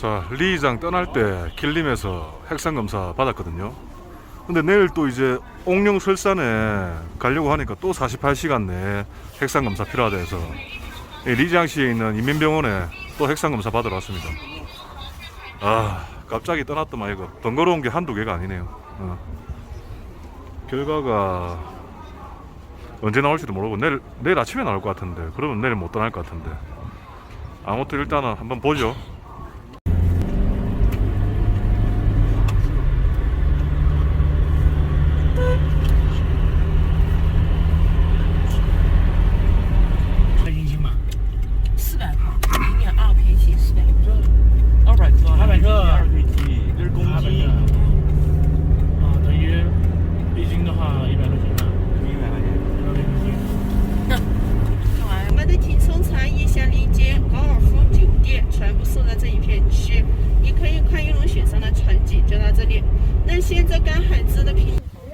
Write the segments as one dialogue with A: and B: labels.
A: 자, 리 이장 떠날 때 길림에서 핵산 검사 받았거든요. 근데 내일 또 이제 옥룡 설산에 가려고 하니까 또 48시간 내에 핵산 검사 필요하다 해서 이 리장시에 있는 인민병원에 또 핵산 검사 받으러 왔습니다. 아, 갑자기 떠났더만 이거 번거로운 게 한두 개가 아니네요. 어. 결과가 언제 나올지도 모르고 내일 내일 아침에 나올 것 같은데 그러면 내일 못 떠날 것 같은데 아무튼 일단은 한번 보죠.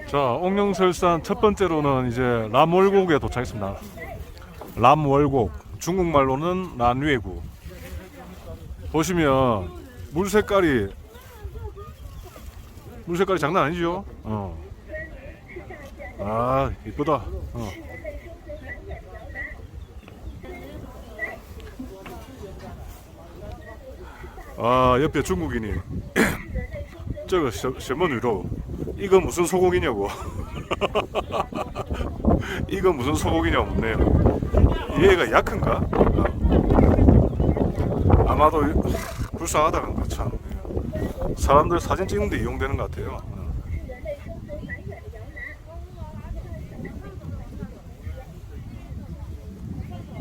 A: 자, 옥룡설산 첫 번째로는 이제 람월곡에 도착했습니다. 람월곡, 중국말로는 란웨구. 보시면 물 색깔이 물 색깔이 장난 아니죠? 어. 아, 이쁘다. 어. 아, 옆에 중국인이 저거 셔먼 위로 이거 무슨 소고기냐고 이거 무슨 소고기냐 묻네요 얘가 약한가? 어. 아마도 불쌍하다 근데 참 사람들 사진 찍는데 이용되는 것 같아요 어.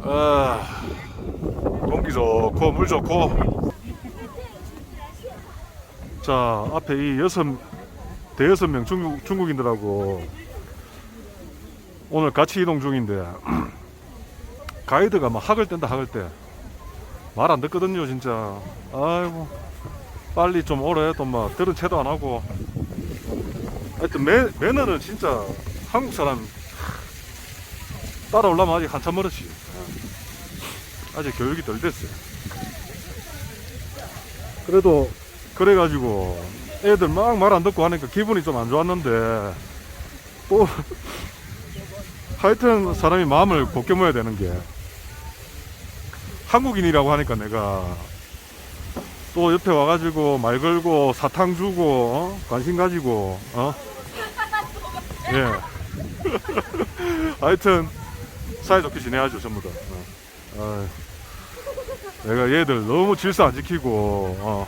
A: 아, 공기 좋고 물 좋고 자 앞에 이 여섯 대여섯 명 중국 중국인들하고 오늘 같이 이동 중인데 가이드가 막 학을 뗀다 학을 때 말 안 듣거든요 진짜. 아이고 빨리 좀 오래 또막 들은 채도 안 하고. 하여튼 매, 매너는 진짜 한국 사람 따라오려면 아직 한참 멀었지. 아직 교육이 덜 됐어요. 그래도 그래가지고 애들 막 말 안 듣고 하니까 기분이 좀 안 좋았는데 또 하여튼 사람이 마음을 곱게 모아야 되는 게 한국인이라고 하니까 내가 또 옆에 와가지고 말 걸고 사탕 주고 어? 관심 가지고 어? 예 하여튼 사이좋게 지내야죠 전부 다 어. 내가 얘들 너무 질서 안 지키고 어,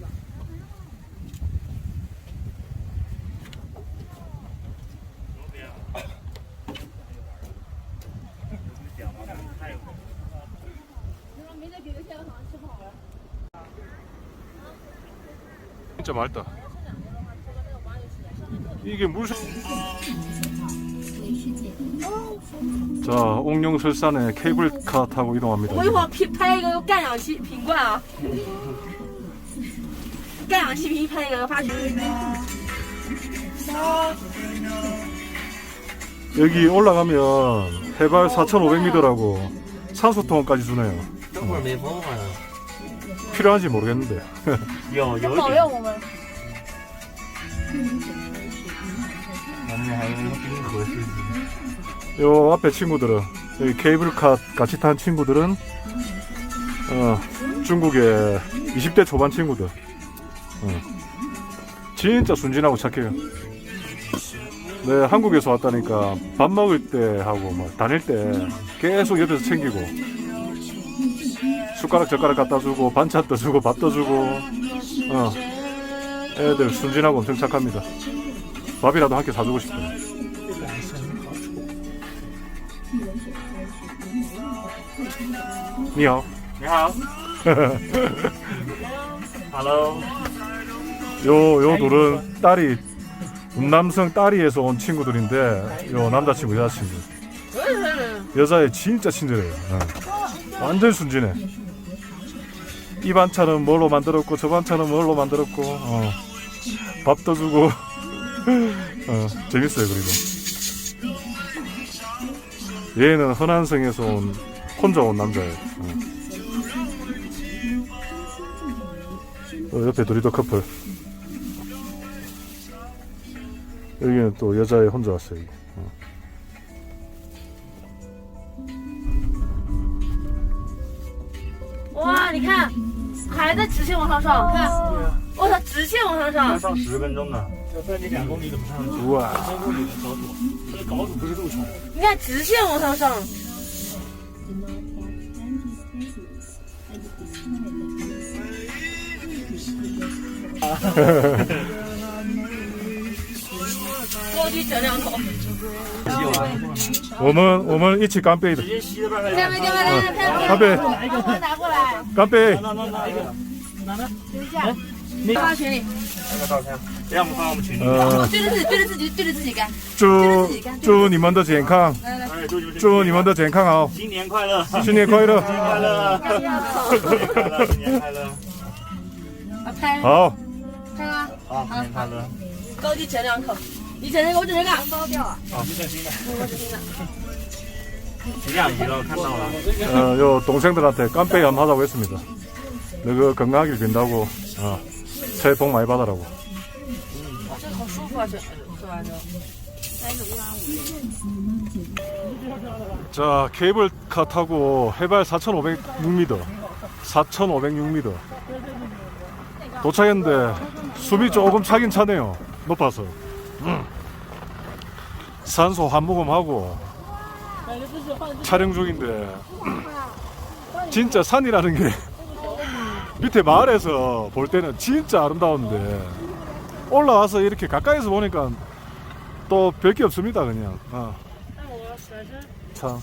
A: 진짜 맑다 이게 무슨 자 옥룡설산에 케이블카 타고 이동합니다
B: 我一会儿拍拍一个干氧气瓶罐啊，干氧气瓶拍一个发群。
A: 여기 올라가면 해발 4,500m라고 산소통까지 주네요
C: 这会儿没风好像。
A: 필요한지 모르겠는데.
C: 야
B: 여기 어려워
C: 보면. 맞네 하이는 섞이는
A: 요 앞에 친구들은 여기 케이블카 같이 탄 친구들은 어, 중국의 20대 초반 친구들. 어. 진짜 순진하고 착해요. 네, 한국에서 왔다니까 밥 먹을 때 하고 막 다닐 때 계속 옆에서 챙기고 숟가락 젓가락 갖다 주고 반찬도 주고 밥도 주고 어. 애들 순진하고 엄청 착합니다. 밥이라도 한 끼 사주고 싶어요. 니하오.
C: 你好，Hello，
A: 요, 요 둘은 딸이 음남성 딸이에서 온 친구들인데 요 남자친구 여자친구. 여자애 진짜 친절해요. 예. 완전 순진해. 이 반찬은 뭘로 만들었고 저 반찬은 뭘로 만들었고. 어. 밥도 주고. 어, 재밌어요 그리고. 얘는 허난성에서 온 혼자 온 남자예요. 어. 어, 옆에 도리도 커플. 여기는 또 여자애 혼자 왔어요
B: 还在直线往上上，看，我操，直线往上上，
C: 上十分钟呢。
D: 要在你两公里怎么上去？
A: 우와
D: 三公里的高度，这个高度不是路程。
B: 你看直线往上上，高低整两口，
A: 我们我们一起干杯的
D: 直接吸了吧，
B: 下面掉下来，看
A: 干杯
B: 我拿过来，
A: 干杯
D: 拿拿拿一个，拿拿。
B: 发群里，
C: 那个照片，等下我们放我们群里。
A: 呃
B: 对着自己，对着自己，对着自己干，
A: 祝祝你们的健康
C: 哎，祝你们
A: 祝你们的健康好
C: 新年快乐，新
A: 新年快乐
C: 年快乐，新年快乐，新年快乐，
B: 啊拍，
A: 好
B: 看啊，
C: 好，新年快乐。
B: 高低整两口， 你整这个，我整这个，包掉啊，
C: 好，这新的，
B: 我整这个。
C: 几两级了？看到了。
A: 어, 요 동생들한테 깜빼이 한번 하자고 했습니다. 너그 건강하길 빈다고, 어, 새해 복 많이 받아라고.
B: 这个好舒服啊，这喝完之后。
A: 자, 케이블카 타고 해발 4,506m, 4,506m 도착했는데 숨이 조금 차긴 차네요. 높아서. 음. 산소 한 모금 하고 촬영 중인데 진짜 산이라는 게 밑에 마을에서 볼 때는 진짜 아름다운데 올라와서 이렇게 가까이서 보니까 또 별 게 없습니다 그냥. 어. 참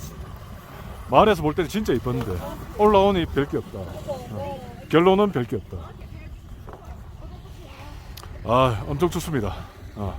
A: 마을에서 볼 때는 진짜 이뻤는데 올라오니 별 게 없다. 어. 결론은 별 게 없다. 아 엄청 춥습니다. 어.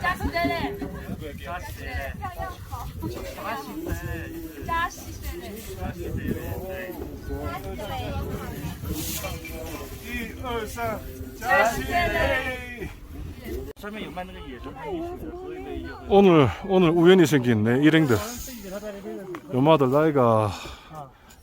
B: 扎实的嘞，
C: 扎实嘞，扎实嘞，
B: 扎实的嘞。
A: 一二三加西
C: 上面有卖那个野生喷浴的，所以可以有。
A: 오늘 오늘 우연히 생긴 내 일행들 요마들 나이가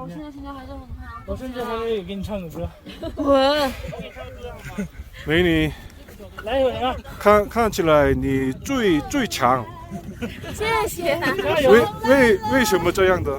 B: 我现在心情还是很差。
D: 我甚至还会给你唱个歌，
A: 我美女，
D: 来一首啊！
A: 看看起来你最最强，
B: 谢谢。
A: 为为为什么这样的？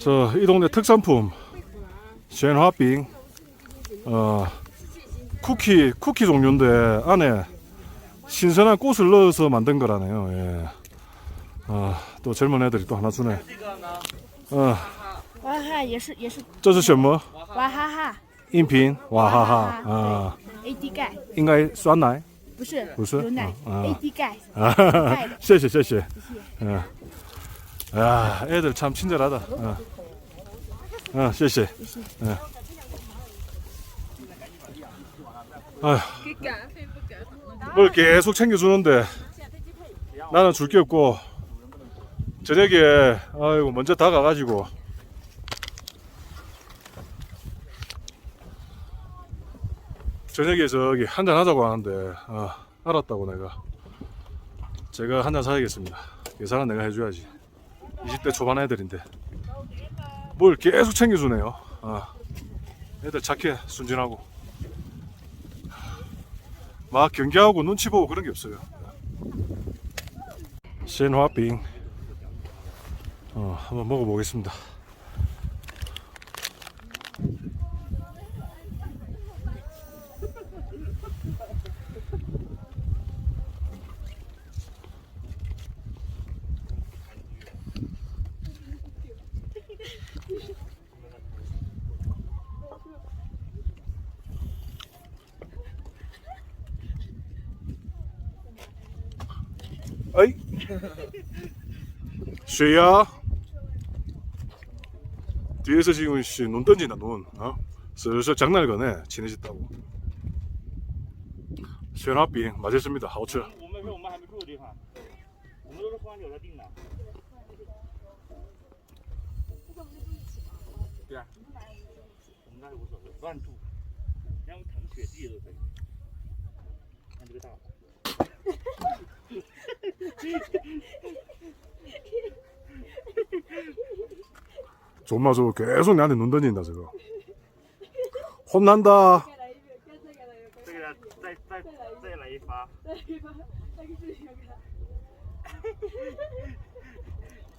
A: 저 이 동네 특산품 젠화빙 어 쿠키 쿠키 종류인데 안에 신선한 꽃을 넣어서 만든 거라네요. 예. 아, 또 젊은 애들이 또 하나 주네. 어,
E: 娃哈哈也是也是
A: 这是什么？
E: 娃哈哈
A: 音频哇哈哈啊，
E: AD 钙，
A: 应该酸奶
E: 不是
A: 不是
E: 牛奶
A: 啊
E: AD 钙，
A: 啊
E: 钙的，
A: 谢谢谢谢，嗯， 아, 애들 참 친절하다. 어, 어, 쎄쎄. 어. 뭘 계속 챙겨주는데. 나는 줄 게 없고 저녁에 아이고 먼저 다가가지고. 저녁에 저기 한잔 하자고 하는데 아, 알았다고 내가. 제가 한잔 사야겠습니다. 계산은 내가 해줘야지. 20대 초반 애들인데 뭘 계속 챙겨주네요. 아, 애들 착해 순진하고. 막 경계하고 눈치 보고 그런 게 없어요. 신화빙. 어, 한번 먹어보겠습니다 어이 쉐야 뒤에서 지금 씨, 눈 던진다 눈. 어? 슬슬 장난을 거네. 친해졌다고. 쉐나빙 맛있습니다. 하우츠
D: 我们说我们还没住的地方，我们都是喝完酒才订的。对啊，我们那里无所谓，乱住，让我们腾雪地都可以。看这个大的。
A: 존나 저거 계속 내한테 눈 던진다 저거 혼난다
D: 这个再再再来一发。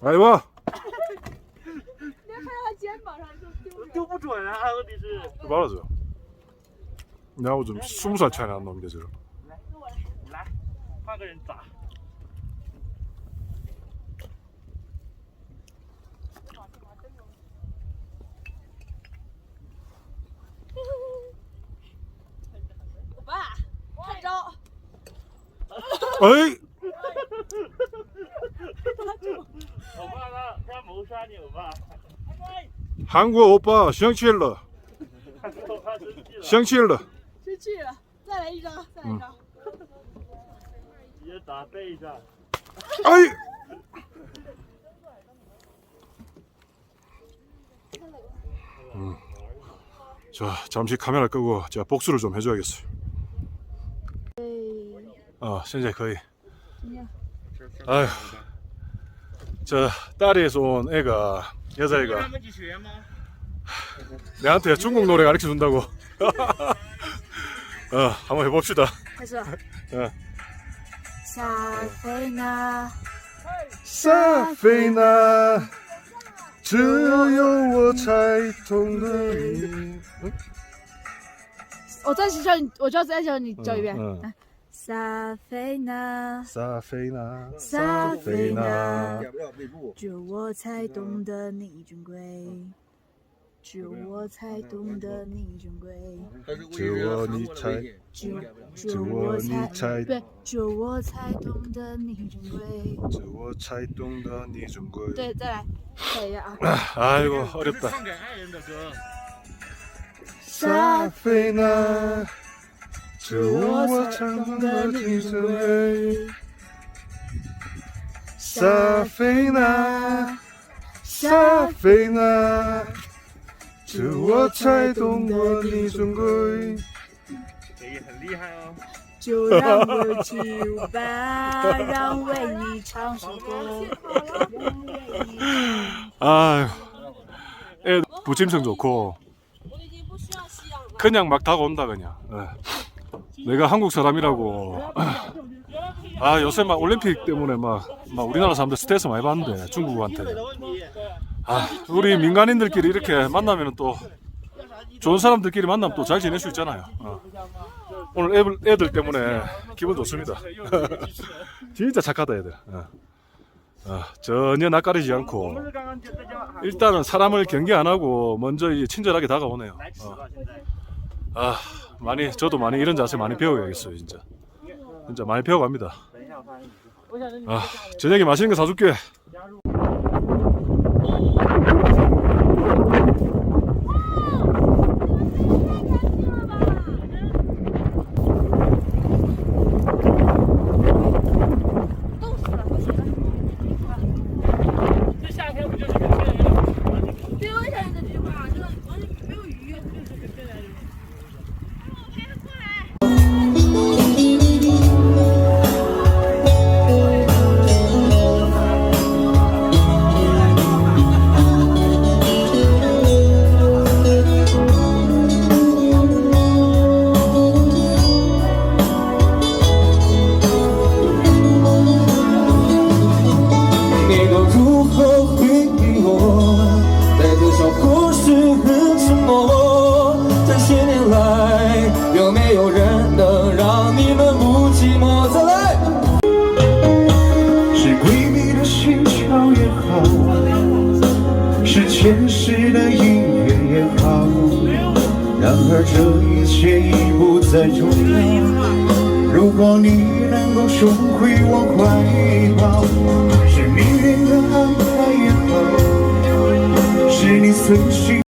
A: 来吧
E: 他肩膀上就丢
D: 丢不准啊！问题是，
A: 말하죠 내하고 좀 20살 차이 나는 놈인데 저거
D: 来 换个人砸。
E: 哎。这招
D: 诶他谋杀你我
A: 韩国欧巴 生气了。
D: 生气了。
A: 生气了。
E: 再来一张再来一张
D: 다 빼이자.
A: 아이. 음. 자, 잠시 카메라 끄고 제가 복수를 좀 해줘야겠어요. 아, 어, 현재 거의. 아휴. 저 딸에서 온 애가 여자애가 내한테 중국 노래 가르쳐 준다고. 어, 한번 해봅시다.
E: 해줘.
A: 어.
E: 小飞呢？
A: 沙菲娜，只有我才懂得你。
E: 我再教你，我就再教你教一遍。
A: 嗯嗯
E: 萨菲娜，
A: 莎菲娜，
E: 萨菲娜。只有我才懂得你珍贵，只有我才懂得你珍贵，
A: 只有我你才，
E: 只有我
A: 你
E: 才，对，只有我才懂得你珍贵，
A: 只有我才懂得你珍贵。
E: 对，再来，再一个啊！
D: 哎呦，好的吧。
A: 撒菲娜，只有我才懂得你珍贵。撒菲娜，撒菲娜。 只有我才懂得你珍贵。
D: 也很厉害哦。
E: 就让我起舞吧，让为你唱首歌。
A: 아유, 애 부침성 좋고 그냥 막 다가온다 그냥. 예. 내가 한국 사람이라고 아 요새 막 올림픽 때문에 막, 막 우리나라 사람들 스트레스 많이 받는데 중국한테 아 우리 민간인들끼리 이렇게 만나면 또 좋은 사람들끼리 만나면 또 잘 지낼 수 있잖아요. 어. 오늘 애들, 애들 때문에 기분 좋습니다. 진짜 착하다 애들. 어. 어, 전혀 낯가리지 않고 일단은 사람을 경계 안 하고 먼저 이 친절하게 다가오네요. 어. 아 많이 저도 많이 이런 자세 많이 배워야겠어요 진짜. 진짜 많이 배워갑니다. 아 저녁에 맛있는 거 사줄게
F: 却已不再重要。如果你能够重回我怀抱，是命运的安排也好，是你随心。